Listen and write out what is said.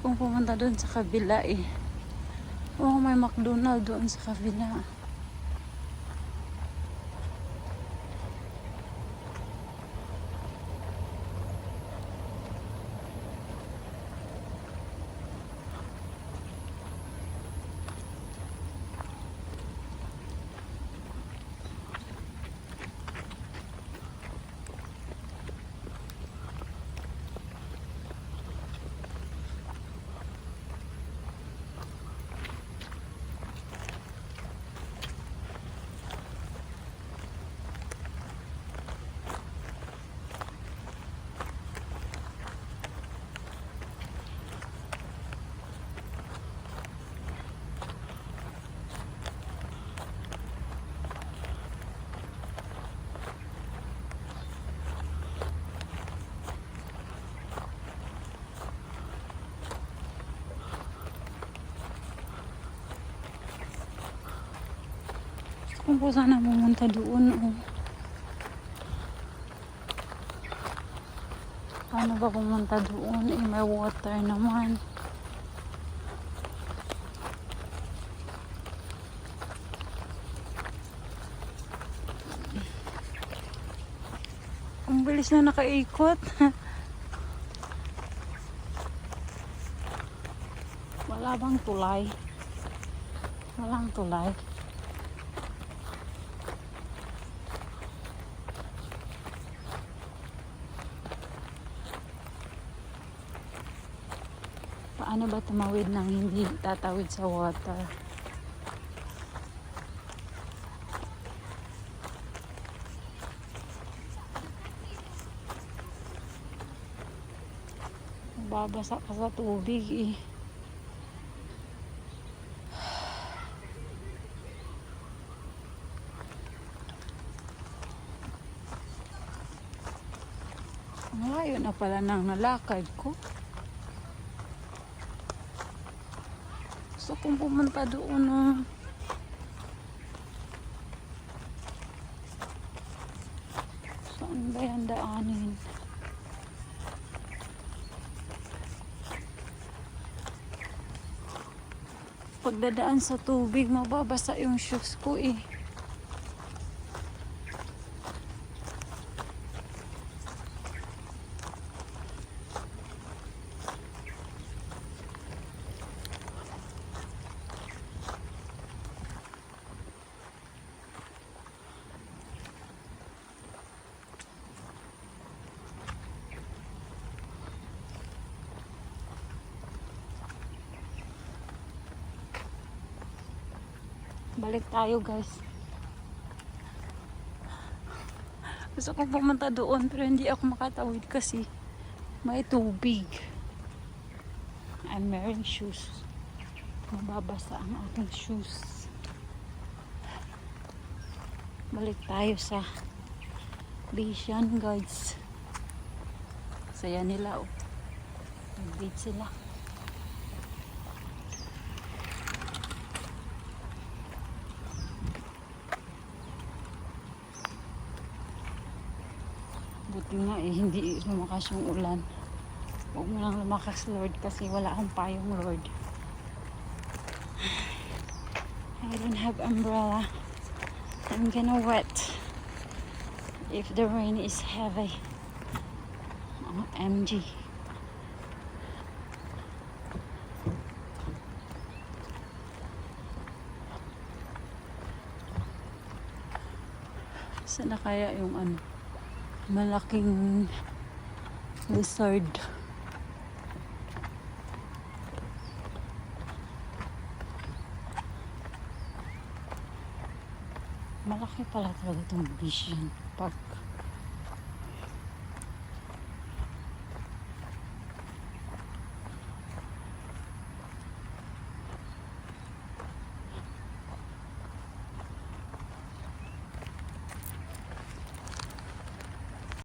kong pumunta doon sa kabila eh. Oh, may McDonald doon sa kabila. Gusto ko sana pumunta doon. Oh. Paano ba pumunta doon? Eh, may water naman. Ang bilis na nakaikot. Wala bang tulay? Walang tulay. Paano ba tumawid nang hindi tatawid sa water? Babasa ka sa tubig eh. Malayo na pala nang nalakad ko. Gusto kong pumunta doon. Oh. Saan ba yan daanin? Pagdadaan sa tubig, mababasa yung shoes ko eh. Balik tayo guys. Gusto kong pumunta doon pero hindi ako makatawid kasi may tubig. I'm wearing shoes. Mababasa ang aking shoes. Balik tayo sa Bishan guys. Saya nila oh. Nag-beat sila. Buti nga eh, hindi lumakas yung ulan. Huwag mo lang lumakas, Lord, kasi wala akong payong, Lord. I don't have umbrella. I'm gonna wet if the rain is heavy. Oh, MG. Sana kaya yung ano? Malaking lizard. Malaki pala talaga itong Vision Park.